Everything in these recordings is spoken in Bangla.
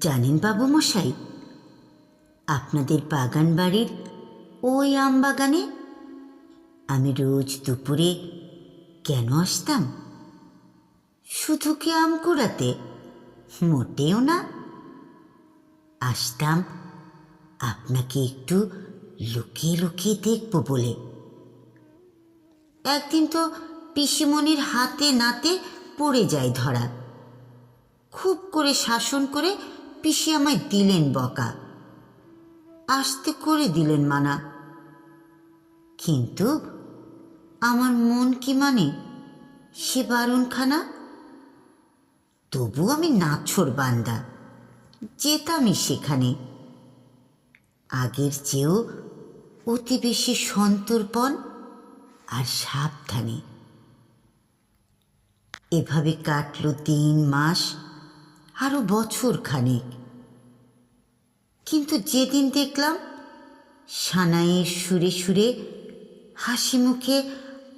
জানেন বাবু মশাই আপনাদের বাগান বাড়ির ওই আম বাগানে আমি রোজ দুপুরে কেন আসতাম? শুধু কি আম কুড়াতে? মোটেও না। আসতাম, আপনাকে একটু লুকিয়ে লুকিয়ে দেখব বলে। একদিন তো পিসিমণির হাতে নাতে পড়ে যায় ধরা। খুব করে শাসন করে পিসি আমায় দিলেন বকা। আসতে করে দিলেন মানা। কিন্তু আমার মন কি মানে? সে বারণখানা তবু আমি নাছর বান্দা। যেতামই সেখানে। আগের চেয়েও অতি বেশি সন্তর্পণ আর সাবধানে। এভাবে কাটল তিন মাস আরও বছর খানেক কিন্তু যেদিন দেখলাম, সানাইয়ের সুরে সুরে হাসি মুখে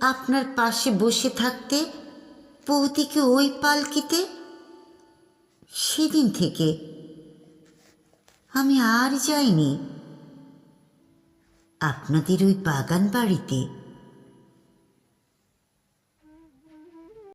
আপনার পাশে বসে থাকতে বৌদিকে ওই পালকিতে, সেদিন থেকে আমি আর যাইনি। আপনাদের ওই বাগান বাড়িতে